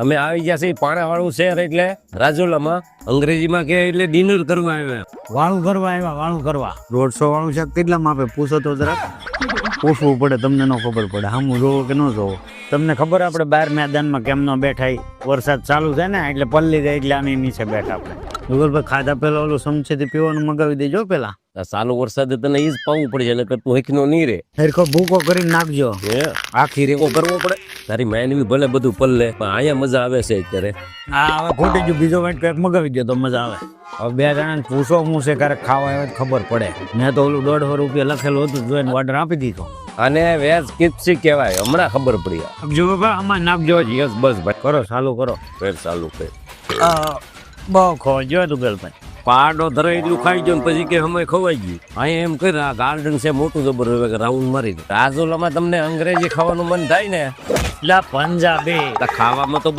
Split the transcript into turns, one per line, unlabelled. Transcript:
અમે આવી ગયા છીએ પાણાવાળું શહેર એટલે રાજુલામાં. અંગ્રેજીમાં કે એટલે ડિનર કરવા આવ્યા.
વાળું કરવા આવ્યા વાળું કરવા. દોઢસો વાળું શાક કેટલા માપે? પૂછો તો જરાક પૂછવું પડે, તમને ન ખબર પડે. હામું જોવો કે ન જોવો. તમને ખબર આપણે બહાર મેદાનમાં કેમ ન બેઠાય? વરસાદ ચાલુ છે ને, એટલે પલ્લી જાય એટલે આની છે બેઠા આપણે. ગૂગલભાઈ ખાધા પેલા ઓલું સમછેથી પીવાનું મગાવી દેજો પેલા
સાલો વરસાદે તને ઈ જ પાવું પડશે એટલે તું હેકનો નહીં રે.
હેરખો ભૂકો કરીને નાખજો.
હે?
આખી
રેકો કરવો પડે. તારી માયને બી ભલે બધું પલ્લે પણ અહીંયા મજા આવે છે અત્યારે.
હા હવે ખોટી ગયું બીજો વાઈટ કંઈક મગાવી દે તો મજા આવે. હવે બે જણાને પૂછો હું છે ક્યારેક ખાવા આવે ખબર પડે. મેં તો ઓલું દોઢસો રૂપિયા લખેલું હતું જોઈને ઓર્ડર આપી દીધો.
અને વેજ કિપ્સી કહેવાય હમણાં ખબર પડી.
જો આમાં નાખજો
યસ બસ ભાઈ.
કરો ચાલુ કરો.
ફેર ચાલુ કર
બહુ ખો જો દુગલભાઈ
પાડો ધરે એટલું ખાઈ ગયો ને પછી કે અમે ખવાઈ ગયું. અહીંયા એમ કરી આ ગાર્ડન છે મોટું જબર હવે રાઉન્ડ મારી દો. રાજુલામાં તમને અંગ્રેજી ખાવાનું મન થાય ને.
એટલે પંજાબી.
ખાવામાં તો બધું